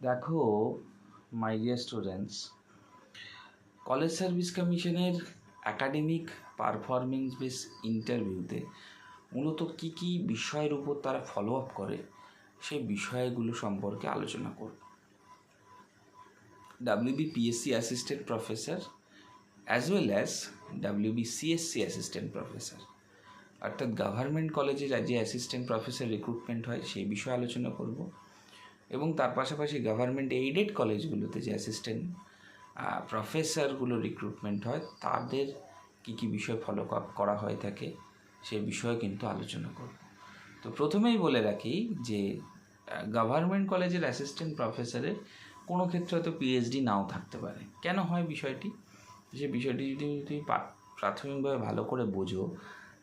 দেখো my dear students college service কমিশনের academic performance base ইন্টারভিউতে মূলত কী কী বিষয়ের উপর তারা ফলো আপ করে, সেই বিষয়গুলো সম্পর্কে আলোচনা করব। WBPSC assistant professor as well as WBCSC assistant professor অর্থাৎ গভর্নমেন্ট কলেজে যে অ্যাসিস্ট্যান্ট প্রফেসর রিক্রুটমেন্ট হয়, সেই বিষয়ে আলোচনা করব। এবং তার পাশাপাশি গভর্নমেন্ট এইডেড কলেজগুলোতে যে অ্যাসিস্ট্যান্ট প্রফেসরগুলো রিক্রুটমেন্ট হয়, তাদের কী কী বিষয় ফলো আপ করা হয়ে থাকে, সে বিষয়ে কিন্তু আলোচনা করব। তো প্রথমেই বলে রাখি যে গভর্নমেন্ট কলেজের অ্যাসিস্ট্যান্ট প্রফেসরের কোনো ক্ষেত্রে হয়তো পিএইচডি নাও থাকতে পারে। কেন হয় বিষয়টি? সে বিষয়টি যদি তুমি প্রাথমিকভাবে ভালো করে বোঝো,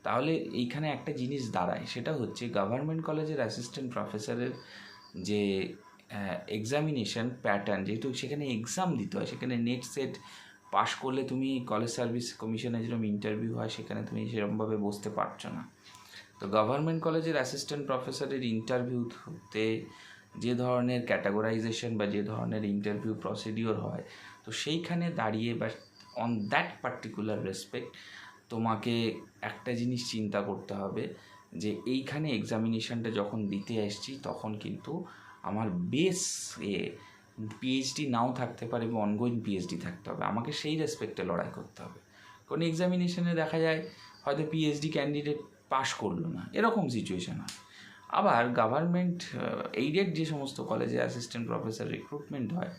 তাহলে এইখানে একটা জিনিস দাঁড়ায়, সেটা হচ্ছে গভর্নমেন্ট কলেজের অ্যাসিস্ট্যান্ট প্রফেসরের যে এক্সামিনেশন প্যাটার্ন যেহেতু সেখানে এক্সাম দিতে হয়, সেখানে নেট সেট পাশ করলে তুমি কলেজ সার্ভিস কমিশনে যেরকম ইন্টারভিউ হয়, সেখানে তুমি সেরকমভাবে বসতে পারছ না। তো গভর্নমেন্ট কলেজের অ্যাসিস্ট্যান্ট প্রফেসরের ইন্টারভিউতে যে ধরনের ক্যাটাগরাইজেশন বা যে ধরনের ইন্টারভিউ প্রসিডিওর হয়, তো সেইখানে দাঁড়িয়ে বা অন দ্যাট পার্টিকুলার রেসপেক্ট তোমাকে একটা জিনিস চিন্তা করতে হবে যে এইখানে এক্সামিনেশনটা যখন দিতে এসছি, তখন কিন্তু আমার বেস এ পিএইচডি নাও থাকতে পারে বা অনগোয়িং পিএইচডি থাকতে হবে। আমাকে সেই রেসপেক্টে লড়াই করতে হবে। কোন এক্সামিনেশনে দেখা যায়, হয়তো পিএইচডি ক্যান্ডিডেট পাশ করল না। এরকম সিচুয়েশন হয়। আবার গভর্নমেন্ট এইডেড যে সমস্ত কলেজে অ্যাসিস্ট্যান্ট প্রফেসর রিক্রুটমেন্ট হয়,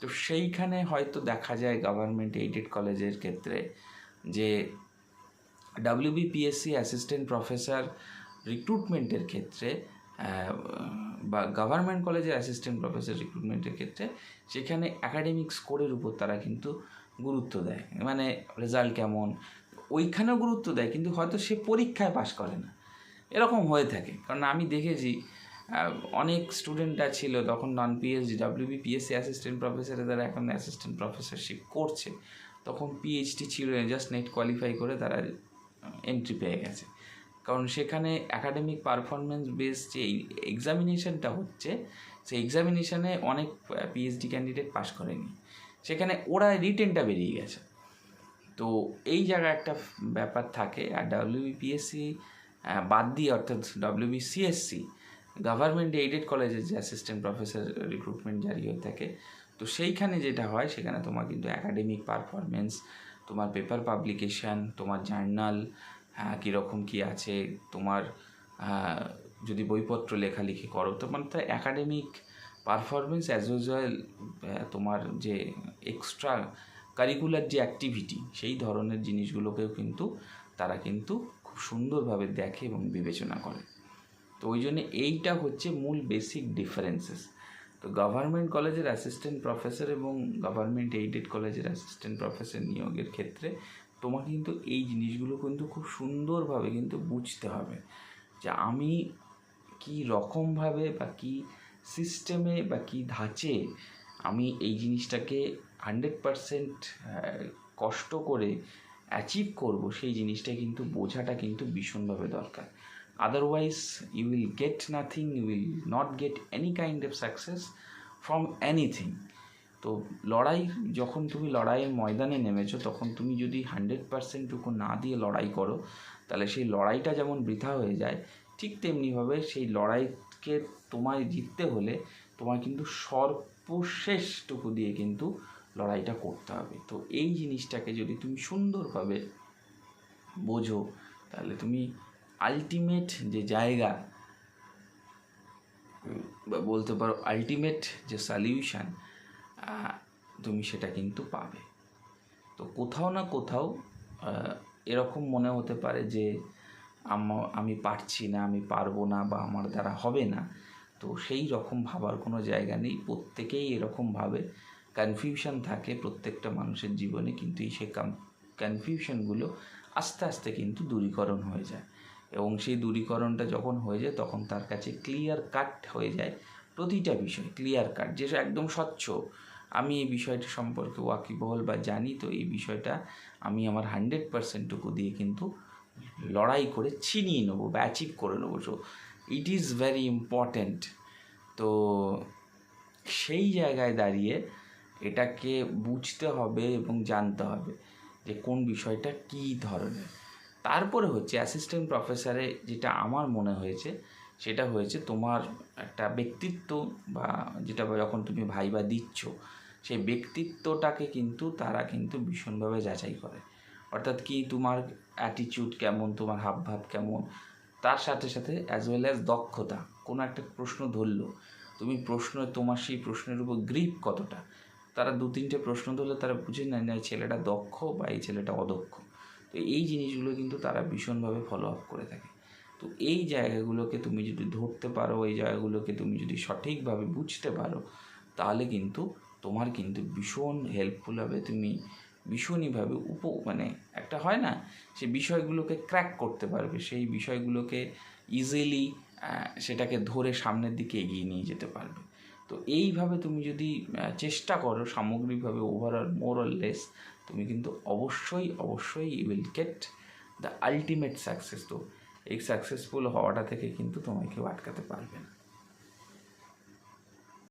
তো সেইখানে হয়তো দেখা যায় গভর্নমেন্ট এইডেড কলেজের ক্ষেত্রে যে ডাব্লিউবিপিএসসি অ্যাসিস্ট্যান্ট প্রফেসর রিক্রুটমেন্টের ক্ষেত্রে বা গভর্নমেন্ট কলেজের অ্যাসিস্ট্যান্ট প্রফেসর রিক্রুটমেন্টের ক্ষেত্রে, সেখানে অ্যাকাডেমিক স্কোরের উপর তারা কিন্তু গুরুত্ব দেয়। মানে রেজাল্ট কেমন? ওইখানেও গুরুত্ব দেয়, কিন্তু হয়তো সে পরীক্ষায় পাশ করে না। এরকম হয়ে থাকে। কারণ আমি দেখেছি অনেক স্টুডেন্টরা ছিল, তখন non PhD WB PSC assistant প্রফেসরে তারা এখন অ্যাসিস্ট্যান্ট প্রফেসরশিপ করছে। তখন পিএইচডি ছিল জাস্ট নেট কোয়ালিফাই করে তারা এন্ট্রি পেয়ে গেছে। কারণ সেখানে একাডেমিক পারফরমেন্স বেস যে এক্সামিনেশনটা হচ্ছে, সেই এক্সামিনেশানে অনেক পিএইচডি ক্যান্ডিডেট পাশ করেনি। সেখানে ওরা রিটেনটা বেরিয়ে গেছে। তো এই জায়গায় একটা ব্যাপার থাকে, আর ডাব্লিউবিপিএসসি বাদ দিয়ে অর্থাৎ ডাব্লিউবিসিএসসি গভর্নমেন্ট এইডেড কলেজের যে অ্যাসিস্ট্যান্ট প্রফেসর রিক্রুটমেন্ট জারি হয়ে থাকে। তো সেইখানে যেটা হয়, সেখানে তোমার কিন্তু একাডেমিক পারফরমেন্স তোমার পেপার পাবলিকেশান তোমার জার্নাল কীরকম কী আছে, তোমার যদি বইপত্র লেখালেখি করো, তো মানে তো একাডেমিক পারফরমেন্স অ্যাজ ইউজুয়াল তোমার যে এক্সট্রা কারিকুলার যে অ্যাক্টিভিটি সেই ধরনের জিনিসগুলোকেও কিন্তু তারা কিন্তু খুব সুন্দরভাবে দেখে এবং বিবেচনা করে। তো ওই জন্য এইটা হচ্ছে মূল বেসিক ডিফারেন্সেস তো গভর্নমেন্ট কলেজের অ্যাসিস্ট্যান্ট প্রফেসর এবং গভর্নমেন্ট এইডেড কলেজের অ্যাসিস্ট্যান্ট প্রফেসর নিয়োগের ক্ষেত্রে তোমাকে কিন্তু এই জিনিসগুলো কিন্তু খুব সুন্দরভাবে কিন্তু বুঝতে হবে যে আমি কি রকমভাবে বা কি সিস্টেমে বা কি ধাঁচে আমি এই জিনিসটাকে হান্ড্রেড পারসেন্ট কষ্ট করে অ্যাচিভ করব, সেই জিনিসটা কিন্তু বোঝাটা কিন্তু ভীষণভাবে দরকার। Otherwise you will get nothing you will not get any kind of success from anything তো লড়াই, যখন তুমি লড়াইয়ের ময়দানে নেমেছো, তখন তুমি যদি হান্ড্রেড পার্সেন্টটুকু না দিয়ে লড়াই করো, তাহলে সেই লড়াইটা যেমন বৃথা হয়ে যায়, ঠিক তেমনিভাবে সেই লড়াইকে তোমায় জিততে হলে তোমায় কিন্তু সর্বশেষটুকু দিয়ে কিন্তু লড়াইটা করতে হবে। তো এই জিনিসটাকে যদি তুমি সুন্দরভাবে বোঝো, তাহলে তুমি আলটিমেট যে জায়গা, বা বলতে পারো আলটিমেট যে সলিউশন তুমি সেটা কিন্তু পাবে। তো কোথাও না কোথাও এরকম মনে হতে পারে যে আম- পারছি না, আমি পারব না বা আমার দ্বারা হবে না। তো সেই রকম ভাবার কোনো জায়গা নেই, প্রত্যেকেই এরকমভাবে কনফিউশন থাকে প্রত্যেকটা মানুষের জীবনে, কিন্তু এই সে কনফিউশনগুলো আস্তে আস্তে কিন্তু দূরীকরণ হয়ে যায়। এবং সেই দূরীকরণটা যখন হয়ে যায়, তখন তার কাছে ক্লিয়ার কাট হয়ে যায় প্রতিটা বিষয় ক্লিয়ার কাট যে একদম স্বচ্ছ। আমি এই বিষয়টা সম্পর্কে ওয়াকিবহল বা জানি, তো এই বিষয়টা আমি আমার হান্ড্রেড পার্সেন্টটুকু দিয়ে কিন্তু লড়াই করে ছিনিয়ে নেব বা অ্যাচিভ করে নেব। So it is very important তো সেই জায়গায় দাঁড়িয়ে এটাকে বুঝতে হবে এবং জানতে হবে যে কোন বিষয়টা কী ধরনের। তারপরে হচ্ছে অ্যাসিস্ট্যান্ট প্রফেসরে যেটা আমার মনে হয়েছে, সেটা হয়েছে তোমার একটা ব্যক্তিত্ব বা যেটা যখন তুমি ভাইবা দিচ্ছ, সেই ব্যক্তিত্বটাকে কিন্তু তারা কিন্তু ভীষণভাবে যাচাই করে। অর্থাৎ কি তোমার অ্যাটিটিউড কেমন, তোমার হাবভাব কেমন? তার সাথে সাথে অ্যাজ ওয়েল অ্যাজ দক্ষতা। কোনো একটা প্রশ্ন ধরলো, তুমি প্রশ্ন, তোমার সেই প্রশ্নের উপর গ্রিপ কতটা? তারা দু তিনটে প্রশ্ন ধরলে তারা বুঝে নেয় না, এই ছেলেটা দক্ষ বা এই ছেলেটা অদক্ষ। তো এই জিনিসগুলো কিন্তু তারা ভীষণভাবে ফলো আপ করে থাকে। তো এই জায়গাগুলোকে তুমি যদি ধরতে পারো, এই জায়গাগুলোকে তুমি যদি সঠিকভাবে বুঝতে পারো, তাহলে কিন্তু তোমার কিন্তু ভীষণ হেল্পফুল হবে। তুমি ভীষণইভাবে উপ মানে একটা হয় না, সে বিষয়গুলোকে ক্র্যাক করতে পারবে, সেই বিষয়গুলোকে ইজিলি সেটাকে ধরে সামনের দিকে এগিয়ে নিয়ে যেতে পারবে। তো এইভাবে তুমি যদি চেষ্টা করো সামগ্রিকভাবে ওভারঅল মোর অর লেস তুমি কিন্তু অবশ্যই অবশ্যই you will get the ultimate success তো এই সাকসেসফুল হওয়াটা থেকে কিন্তু তোমায় কেউ আটকাতে পারবে না।